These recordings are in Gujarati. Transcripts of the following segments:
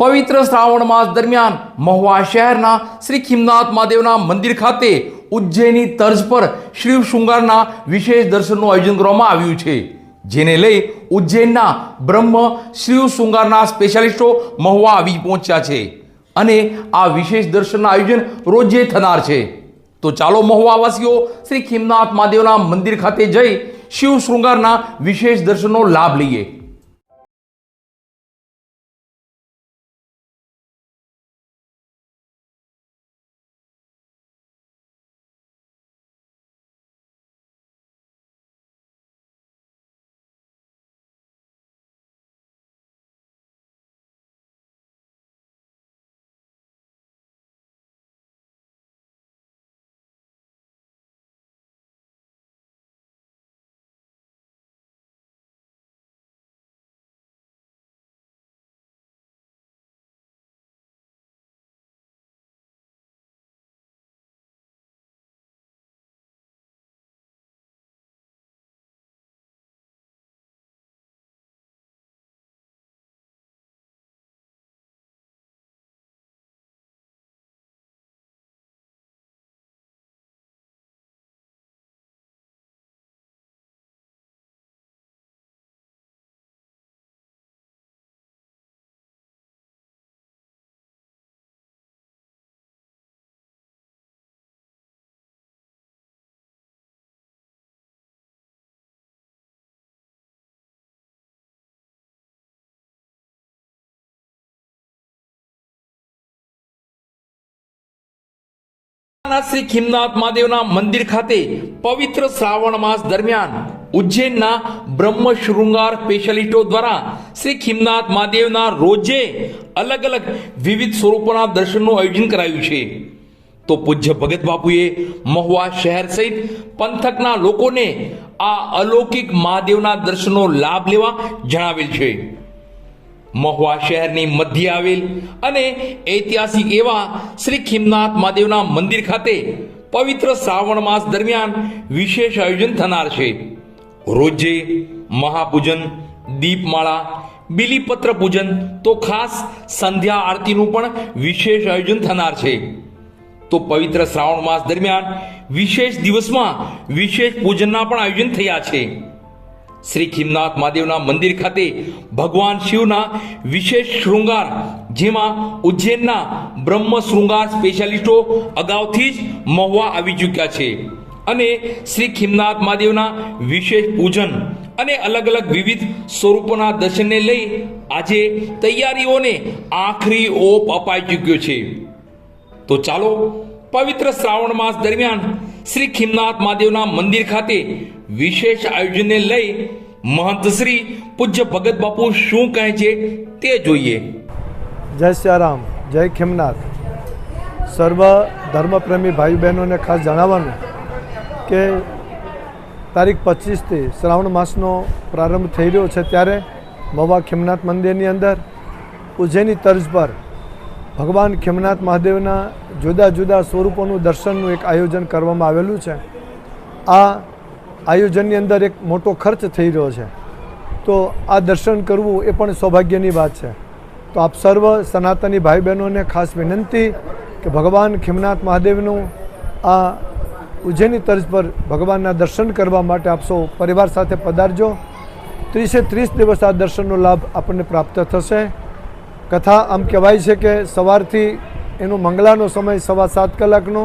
પવિત્ર શ્રાવણ માસ દરમિયાન મહુવા શહેરના શ્રી ખીમનાથ મહાદેવના મંદિર ખાતે ઉજ્જૈની તર્જ પર શ્રી શૃંગારના વિશેષ દર્શનનું આયોજન કરવામાં આવ્યું છે, જેને લઈ ઉજ્જૈનના બ્રહ્મ શ્રી શૃંગારના સ્પેશિયાલિસ્ટો મહુવા આવી પહોંચ્યા છે અને આ વિશેષ દર્શનના આયોજન રોજે થનાર છે. તો ચાલો મહુવાવાસીઓ શ્રી ખીમનાથ મહાદેવના મંદિર ખાતે જઈ શિવ શૃંગારના વિશેષ દર્શનનો લાભ લઈએ. શ્રી ખીમનાથ મહાદેવના મંદિર ખાતે પવિત્ર શ્રાવણ માસ દરમિયાન ઉજ્જૈનના બ્રહ્મ શૃંગાર સ્પેશિયાલિસ્ટો દ્વારા શ્રી ખીમનાથ મહાદેવના રોજે અલગ અલગ વિવિધ સ્વરૂપોના દર્શનનું આયોજન કરાયું છે. તો પૂજ્ય ભગત બાપુએ મહુવા શહેર સહિત પંથકના લોકોને આ અલૌકિક મહાદેવના દર્શનનો લાભ લેવા જણાવેલ છે. મહુવા શહેરની મધ્ય આવેલ અને ઐતિહાસિક એવા શ્રી ખીમનાથ મહાદેવના મંદિર ખાતે પવિત્ર શ્રાવણ માસ દરમિયાન વિશેષ આયોજન થનાર છે. રોજે મહાપૂજન, દીપમાળા, બિલીપત્ર પૂજન તો ખાસ સંધ્યા આરતીનું પણ વિશેષ આયોજન થનાર છે. તો પવિત્ર શ્રાવણ માસ દરમિયાન વિશેષ દિવસમાં વિશેષ પૂજનના પણ આયોજન થયા છે. શ્રી ખીમનાથ મહાદેવના મંદિર ખાતે ભગવાન શિવના વિશેષ શૃંગાર, જેમાં ઉજ્જૈનના બ્રહ્મ શૃંગાર સ્પેશિયાલિસ્ટો અગાઉથી જ મહુવા આવી ચૂક્યા છે. અને શ્રી ખીમનાથ મહાદેવના વિશેષ પૂજન અને અલગ અલગ વિવિધ સ્વરૂપોના દર્શનને લઈ આજે તૈયારીઓને આખરી ઓપ અપાઈ ચૂક્યો છે. તો ચાલો પવિત્ર શ્રાવણ માસ દરમિયાન શ્રી ખીમનાથ મહાદેવના મંદિર ખાતે વિશેષ આયોજનને લઈ મહંત શ્રી પૂજ્ય ભગત બાપુ શું કહે છે તે જોઈએ. જય સિયારામ, જય ખીમનાથ. સર્વ ધર્મપ્રેમી ભાઈ બહેનોને ખાસ જણાવવાનું કે તારીખ પચીસથી શ્રાવણ માસનો પ્રારંભ થઈ રહ્યો છે ત્યારે મવા ખીમનાથ મંદિરની અંદર ઉજ્જૈની તર્જ પર ભગવાન ખેમનાથ મહાદેવના જુદા જુદા સ્વરૂપોનું દર્શનનું એક આયોજન કરવામાં આવેલું છે. આ આયોજનની અંદર એક મોટો ખર્ચ થઈ રહ્યો છે. તો આ દર્શન કરવું એ પણ સૌભાગ્યની વાત છે. તો આપ સર્વ સનાતની ભાઈ બહેનોને ખાસ વિનંતી કે ભગવાન ખેમનાથ મહાદેવનું આ ઉજ્જૈની તર્જ પર ભગવાનના દર્શન કરવા માટે આપ સૌ પરિવાર સાથે પધારજો. ત્રીસે ત્રીસ દિવસ આ દર્શનનો લાભ આપણને પ્રાપ્ત થશે. કથા આમ કહેવાય છે કે સવારથી એનો મંગળાનો સમય સવા સાત કલાકનો,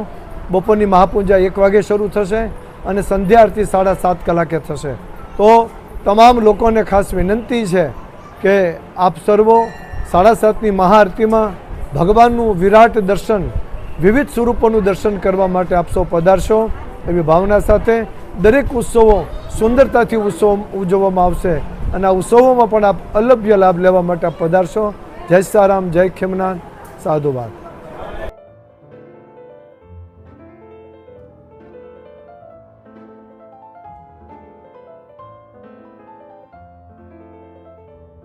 બપોરની મહાપૂજા એક વાગે શરૂ થશે અને સંધ્યા આરતી સાડા સાત કલાકે થશે. તો તમામ લોકોને ખાસ વિનંતી છે કે આપ સર્વો સાડા સાતની મહાઆરતીમાં ભગવાનનું વિરાટ દર્શન, વિવિધ સ્વરૂપોનું દર્શન કરવા માટે આપ સૌ પધારશો. એવી ભાવના સાથે દરેક ઉત્સવો સુંદરતાથી ઉત્સવ ઉજવવામાં આવશે અને આ ઉત્સવોમાં પણ આપ અલભ્ય લાભ લેવા માટે આપ પધારશો. જય સારામ જય ખીમનાથ સાધુવાદ.